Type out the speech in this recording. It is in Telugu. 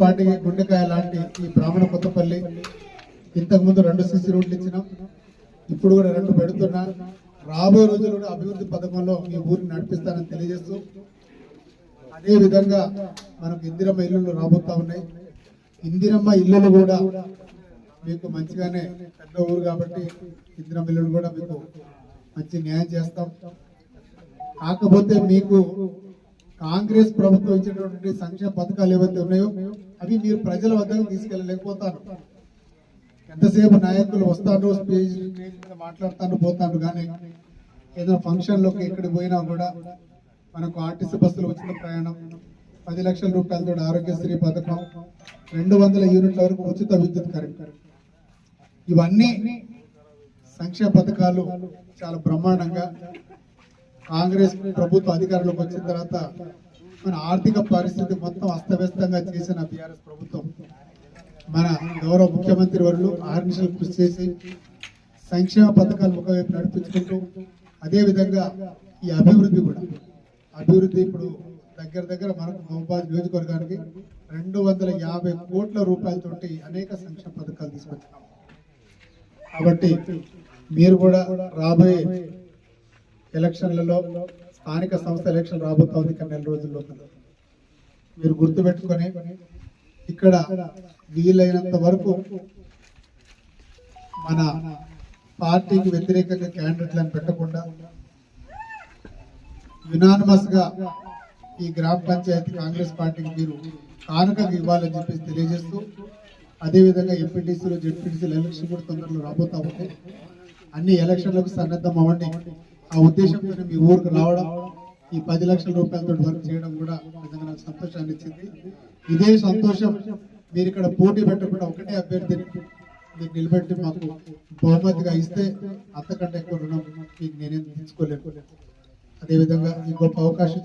పాటి గుండెకాయ లాంటి ఈ బ్రాహ్మణ కొత్తపల్లి ఇంతకు ముందు రెండు సిసి రోడ్లు ఇచ్చినాం ఇప్పుడు కూడా రెండు పెడుతున్నా. రాబోయే రోజుల్లో కూడా అభివృద్ధి పథకంలో మీ ఊరిని నడిపిస్తానని తెలియజేస్తూ అదేవిధంగా మనకు ఇందిరమ్మ ఇల్లులు రాబోతా ఉన్నాయి. ఇందిరమ్మ ఇల్లులు కూడా మీకు మంచిగానే పెద్ద ఊరు కాబట్టి ఇందిరమ్మ ఇల్లులు కూడా మీకు మంచి న్యాయం చేస్తాం. కాకపోతే మీకు కాంగ్రెస్ ప్రభుత్వం ఇచ్చినటువంటి సంక్షేమ పథకాలు ఏవైతే ఉన్నాయో అవి మీరు ప్రజల వద్దకు తీసుకెళ్ళలేకపోతారు. ఎంతసేపు నాయకులు వస్తాను స్టేజ్ మీద మాట్లాడతాను పోతాను కానీ ఏదైనా ఫంక్షన్లోకి ఎక్కడికి పోయినా కూడా మనకు ఆర్టీసీ బస్సులు వచ్చిన ప్రయాణం పది లక్షల రూపాయలతో ఆరోగ్యశ్రీ పథకం రెండు వందల యూనిట్ల వరకు ఉచిత విద్యుత్ కరెంట్. ఇవన్నీ సంక్షేమ పథకాలు చాలా బ్రహ్మాండంగా కాంగ్రెస్ ప్రభుత్వ అధికారంలోకి వచ్చిన తర్వాత మన ఆర్థిక పరిస్థితి మొత్తం అస్తవ్యస్తంగా చేసిన బీఆర్ఎస్ ప్రభుత్వం. మన గౌరవ ముఖ్యమంత్రి వర్యులు ఆర్నిషలు కృషి చేసి సంక్షేమ పథకాలు ఒకవైపు నడిపించుకుంటూ అదేవిధంగా ఈ అభివృద్ధి కూడా. అభివృద్ధి ఇప్పుడు దగ్గర దగ్గర మనకు మహబాద్ నియోజకవర్గానికి రెండు వందల యాభై కోట్ల రూపాయలతోటి అనేక సంక్షేమ పథకాలు తీసుకొచ్చినాం. కాబట్టి మీరు కూడా రాబోయే ఎలక్షన్లలో స్థానిక సంస్థ ఎలక్షన్ రాబోతా ఉంది ఇక్కడ నెల రోజుల్లో. మీరు గుర్తుపెట్టుకొని ఇక్కడ వీలైనంత వరకు మన పార్టీకి వ్యతిరేకంగా క్యాండిడేట్లను పెట్టకుండా యునానిమస్గా ఈ గ్రామ పంచాయతీ కాంగ్రెస్ పార్టీకి మీరు కానుకగా ఇవ్వాలని చెప్పేసి తెలియజేస్తూ అదేవిధంగా ఎంపీటీసీలు జెడ్పీటీసీలు ఎలక్షన్ కూడా తొందరలో రాబోతా ఉంటాయి అన్ని ఎలక్షన్లకు సన్నద్ధం అవ్వండి. ఆ ఉద్దేశంతో మీ ఊరికి రావడం ఈ పది లక్షల రూపాయలతో వర్క్ చేయడం కూడా నిజంగా నాకు సంతోషాన్ని ఇచ్చింది. ఇదే సంతోషం మీరు ఇక్కడ పోటీ పెట్టకుండా ఒకటే అభ్యర్థిని మీరు నిలబెట్టి మాకు బహుమతిగా ఇస్తే అంతకంటే ఎక్కువ రుణం మీకు నేనేం తీసుకోలేను. అదేవిధంగా ఈ గొప్ప అవకాశం